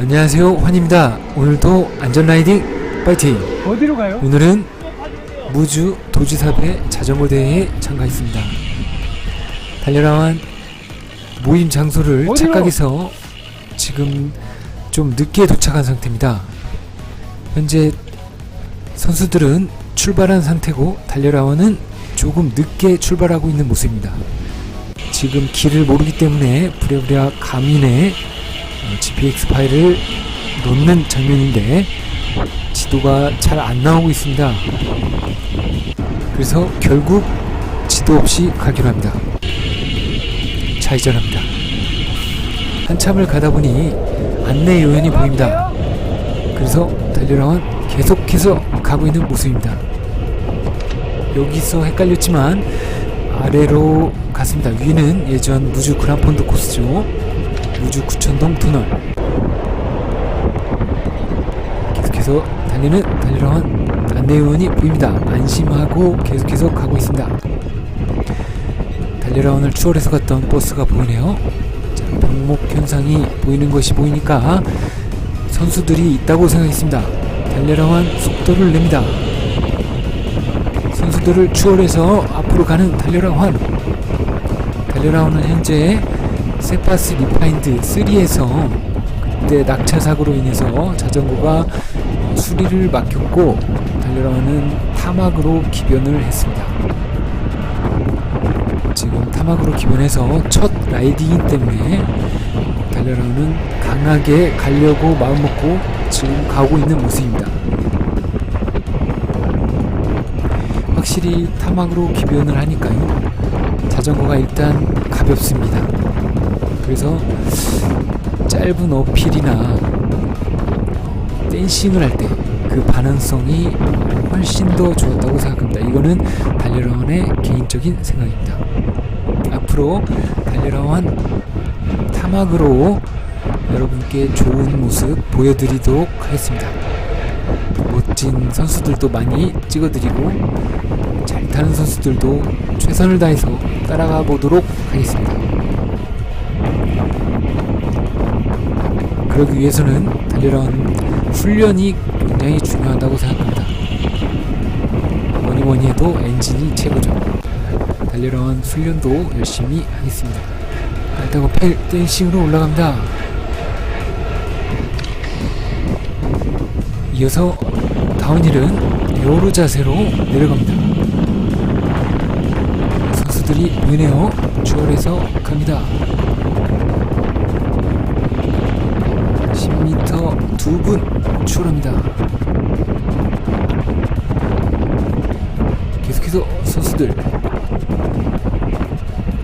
안녕하세요 환입니다. 오늘도 안전라이딩 파이팅! 어디로 가요? 오늘은 무주 도지사배 자전거 대회에 참가했습니다. 달려라한 모임 장소를 어디로? 착각해서 지금 좀 늦게 도착한 상태입니다. 현재 선수들은 출발한 상태고 달려라원은 조금 늦게 출발하고 있는 모습입니다. 지금 길을 모르기 때문에 부랴부랴 가민에 어, GPX 파일을 놓는 장면인데 지도가 잘 안 나오고 있습니다. 그래서 결국 지도 없이 가기로 합니다. 좌회전합니다. 한참을 가다 보니 안내 요원이 보입니다. 그래서 달려라원 계속해서 가고 있는 모습입니다. 여기서 헷갈렸지만 아래로 갔습니다. 위는 예전 무주 그란폰드 코스죠. 무주 구천동 터널. 계속해서 달리는 달려라원 안내요원이 보입니다. 안심하고 계속해서 가고 있습니다. 달려라원을 추월해서 갔던 버스가 보이네요. 자, 병목 현상이 보이는 것이 보이니까 선수들이 있다고 생각했습니다. 달려라원 속도를 냅니다. 선수들을 추월해서 앞으로 가는 달려라 환 달려라 환은 현재 세파스 리파인드 3에서 그때 낙차 사고로 인해서 자전거가 수리를 맡겼고 달려라환은 타막으로 기변을 했습니다. 지금 타막으로 기변해서 첫 라이딩이기 때문에 달려라환은 강하게 가려고 마음먹고 지금 가고 있는 모습입니다. 확실히 타막으로 기변을 하니까요. 자전거가 일단 가볍습니다. 그래서 짧은 어필이나 댄싱을 할 때 그 반응성이 훨씬 더 좋았다고 생각합니다. 이거는 달려라원의 개인적인 생각입니다. 앞으로 달려라원 타막으로 여러분께 좋은 모습 보여드리도록 하겠습니다. 멋진 선수들도 많이 찍어드리고 잘 타는 선수들도 최선을 다해서 따라가 보도록 하겠습니다. 그러기 위해서는 달려라온 훈련이 굉장히 중요하다고 생각합니다. 뭐니 뭐니 해도 엔진이 최고죠. 달려라온 훈련도 열심히 하겠습니다. 알다고 펠 댄싱으로 올라갑니다. 이어서 다운힐은 에어로 자세로 내려갑니다. 선수들이 보이네요. 추월해서 갑니다. 10m 두분 추월합니다. 계속해서 선수들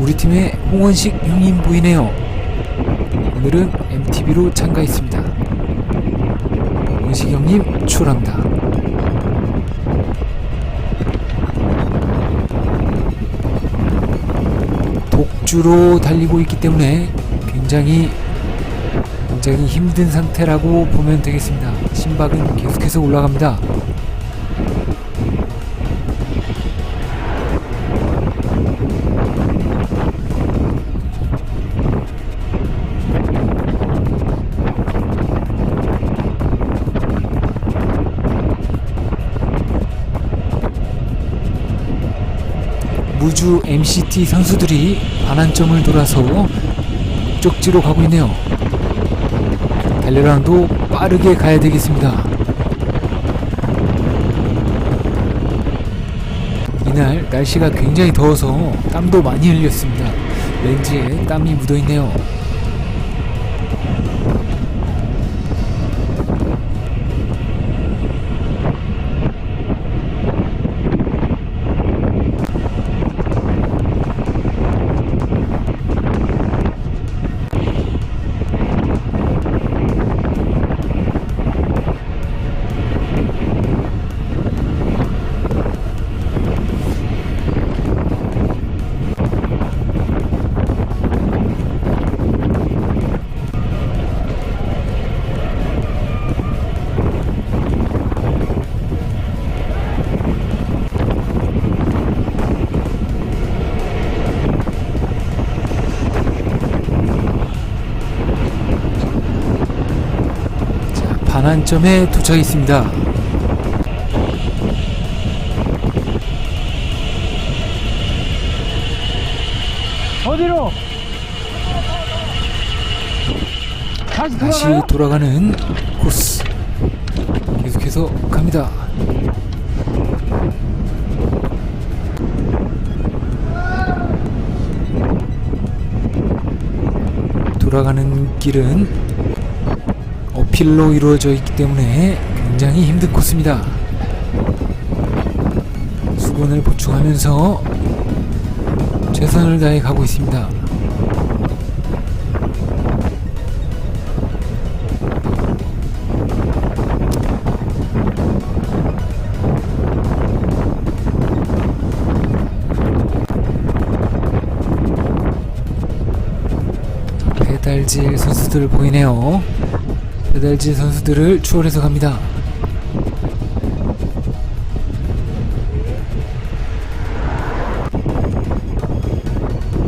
우리 팀의 홍원식 형님 보이네요. 오늘은 MTB로 참가했습니다. 홍원식 형님 추월합니다. 독주로 달리고 있기 때문에 굉장히 굉장히 힘든 상태라고 보면 되겠습니다. 심박은 계속해서 올라갑니다. 무주 MCT 선수들이 반환점을 돌아서 목적지로 가고 있네요. 달려랑도 빠르게 가야 되겠습니다. 이날 날씨가 굉장히 더워서 땀도 많이 흘렸습니다. 렌즈에 땀이 묻어 있네요. 반환점에 도착했습니다. 어디로? 다시 다시? 돌아가는 코스 계속해서 갑니다. 돌아가는 길은 어필로 이루어져 있기 때문에 굉장히 힘든 코스입니다. 수건을 보충하면서 최선을 다해 가고 있습니다. 페달질 선수들 보이네요. 페달질 선수들을 추월해서 갑니다.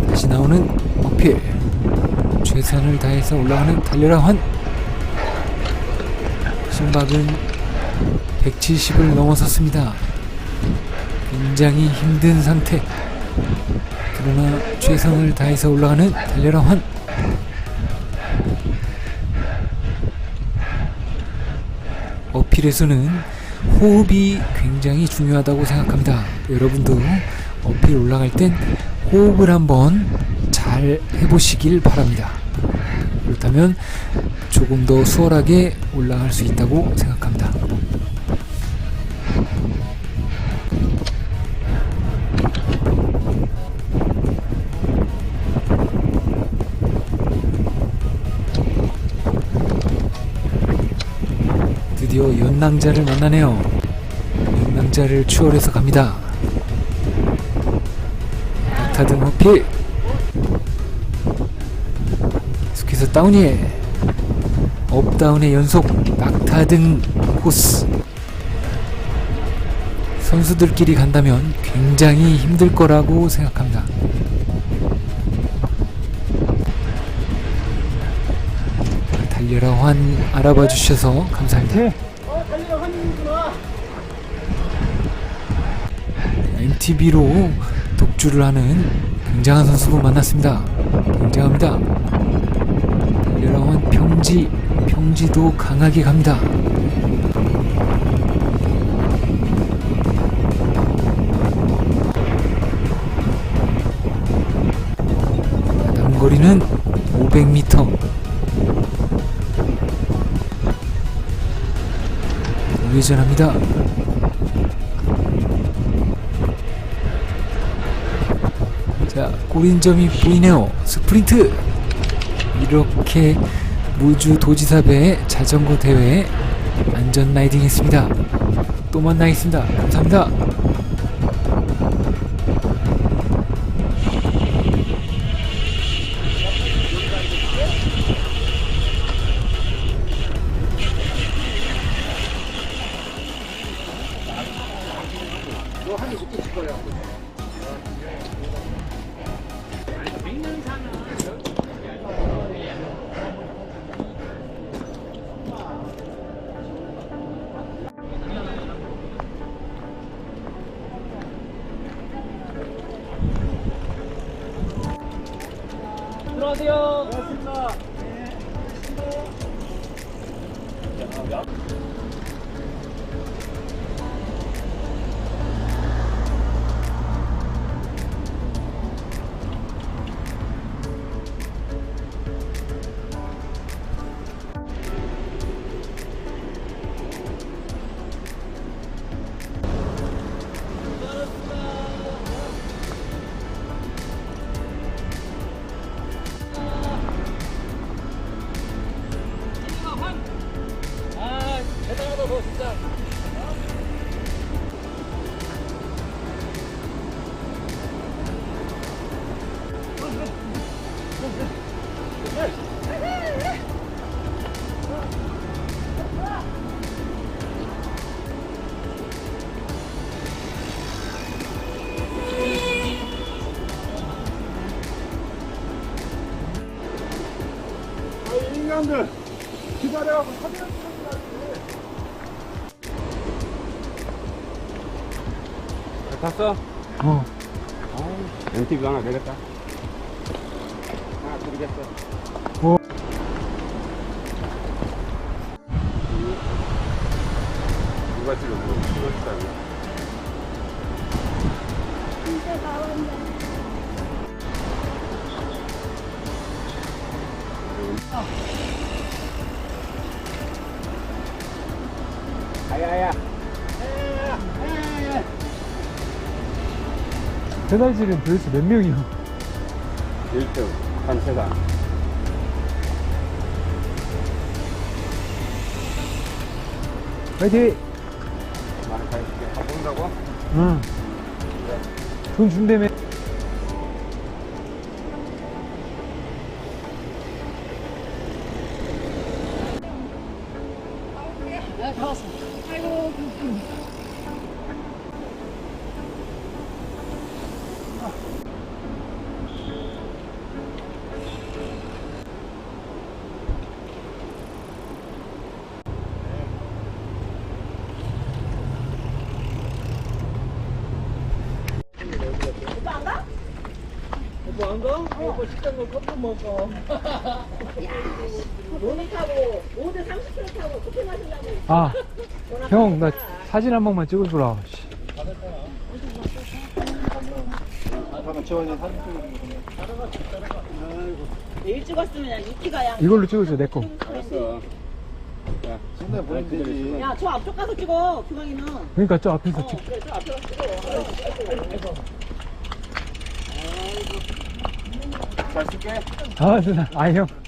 다시 나오는 어필. 최선을 다해서 올라가는 달려라 환. 심박은 170을 넘어섰습니다. 굉장히 힘든 상태. 그러나 최선을 다해서 올라가는 달려라 환. 어필에서는 호흡이 굉장히 중요하다고 생각합니다. 여러분도 어필 올라갈 땐 호흡을 한번 잘 해보시길 바랍니다. 그렇다면 조금 더 수월하게 올라갈 수 있다고 생각합니다. 연낭자를 만나네요. 연낭자를 추월해서 갑니다. 낙타등 호필 계속해서 다운이에 업다운의 연속 낙타등 코스 선수들끼리 간다면 굉장히 힘들 거라고 생각합니다. 달려라 환 알아봐 주셔서 감사합니다. 네. MTB로 독주를 하는 굉장한 선수분 만났습니다. 굉장합니다. 달려라온 평지, 평지도 강하게 갑니다. 남거리는 500m. 회전합니다. 자, 골인점이 보이네요. 스프린트! 이렇게 무주 도지사배 자전거 대회 안전 라이딩 했습니다. 또 만나겠습니다. 감사합니다. Yeah. 사람들 기다려갖고 사진 찍는 탔어? 어. 아, MTV 하나 내렸다. 하나 드리겠어. 아야야. 배달질은 도대체 몇 명이요? 1등 단체단. 화이팅! 많이 가 있게 가본다고? 응. 돈 준다며. 오빠 식당 가 커피 먹어. 오늘 타고 오늘 30km 타고 커피 마신다고 아, 형, 나 사진 한 번만 찍어주라. 씨. 일찍 왔으면 그냥 이끼가 양. 이걸로 찍어줘, 내 거. 알았어. 야, 신내 보내면 되지. 야, 저 앞쪽 가서 찍어. 규광이는. 그러니까 저 앞에서 어, 찍. 그래, 저 앞에 가서 찍어. 잘 쓸게. 아, 누나. 아, 형.